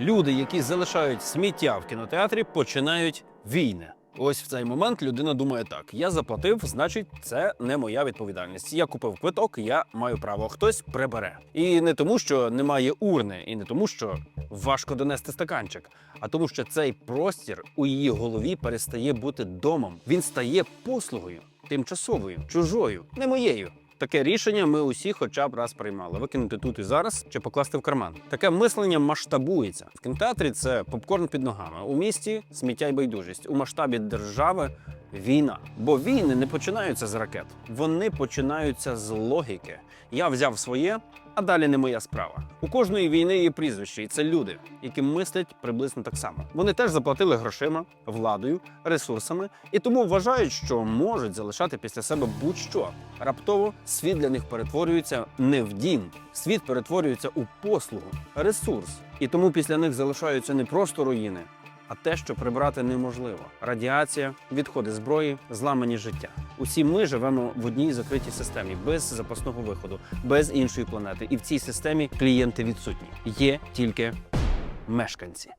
Люди, які залишають сміття в кінотеатрі, починають війни. Ось в цей момент людина думає так: я заплатив, значить, це не моя відповідальність. Я купив квиток, я маю право. Хтось прибере. І не тому, що немає урни, і не тому, що важко донести стаканчик, а тому, що цей простір у її голові перестає бути домом. Він стає послугою, тимчасовою, чужою, не моєю. Таке рішення ми усі хоча б раз приймали: викинути тут і зараз чи покласти в карман. Таке мислення масштабується. В кінотеатрі це попкорн під ногами. У місті сміття й байдужість. У масштабі держави війна. Бо війни не починаються з ракет, вони починаються з логіки. Я взяв своє, а далі не моя справа. У кожної війни є прізвище, і це люди, які мислять приблизно так само. Вони теж заплатили грошима, владою, ресурсами і тому вважають, що можуть залишати після себе будь-що. Раптово світ для них перетворюється не в дім, світ перетворюється у послугу, ресурс. І тому після них залишаються не просто руїни, а те, що прибрати неможливо: радіація, відходи зброї, зламані життя. Усі ми живемо в одній закритій системі без запасного виходу, без іншої планети. І в цій системі клієнти відсутні. Є тільки мешканці.